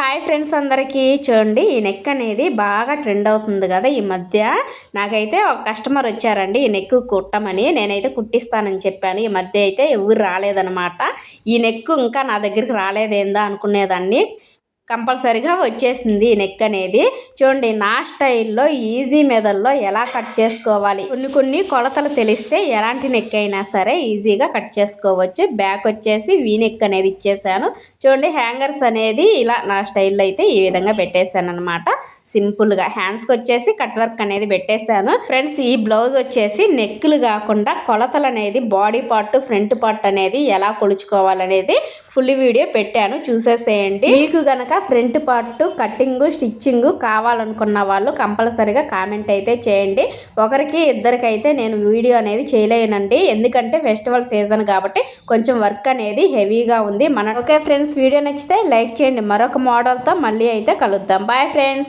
Hi friends అందరికీ చూడండి ఈ నెక్ అనేది బాగా ట్రెండ్ అవుతుంది కదా ఈ మధ్య. నాకైతే ఒక కస్టమర్ వచ్చారండి ఈ నెక్ కుట్టమని. నేనైతే కుట్టిస్తానని చెప్పాను. ఈ మధ్య అయితే ఎవరు రాలేదనమాట ఈ నెక్ ఇంకా నా దగ్గరికి రాలేదేందా అనుకునేదాన్ని. కంపల్సరిగా వచ్చేసింది నెక్ అనేది. చూడండి నా స్టైల్లో ఈజీ మెథడ్లో ఎలా కట్ చేసుకోవాలి? కొన్ని కొన్ని కొలతలు తెలిస్తే ఎలాంటి నెక్ అయినా సరే ఈజీగా కట్ చేసుకోవచ్చు. బ్యాక్ వచ్చేసి వీ నెక్ అనేది ఇచ్చేసాను. చూడండి హ్యాంగర్స్ అనేది ఇలా నా స్టైల్లో అయితే ఈ విధంగా పెట్టేశాను అనమాట సింపుల్గా హ్యాండ్స్కి వచ్చేసి కట్ వర్క్ అనేది పెట్టేశాను. ఫ్రెండ్స్ ఈ బ్లౌజ్ వచ్చేసి నెక్కులు కాకుండా కొలతలు అనేది బాడీ పార్ట్ ఫ్రంట్ పార్ట్ అనేది ఎలా కొలుచుకోవాలనేది ఫుల్ వీడియో పెట్టాను. చూసేసేయండి. మీకు గనక ఫ్రంట్ పార్ట్ కట్టింగు స్టిచ్చింగ్ కావాలనుకున్న వాళ్ళు కంపల్సరీగా కామెంట్ అయితే చేయండి. ఒకరికి ఇద్దరికైతే నేను వీడియో అనేది చేయలేనండి. ఎందుకంటే ఫెస్టివల్ సీజన్ కాబట్టి కొంచెం వర్క్ అనేది హెవీగా ఉంది. మన ఓకే ఫ్రెండ్స్ వీడియో నచ్చితే లైక్ చేయండి. మరొక మోడల్తో మళ్ళీ అయితే కలుద్దాం. Bye friends!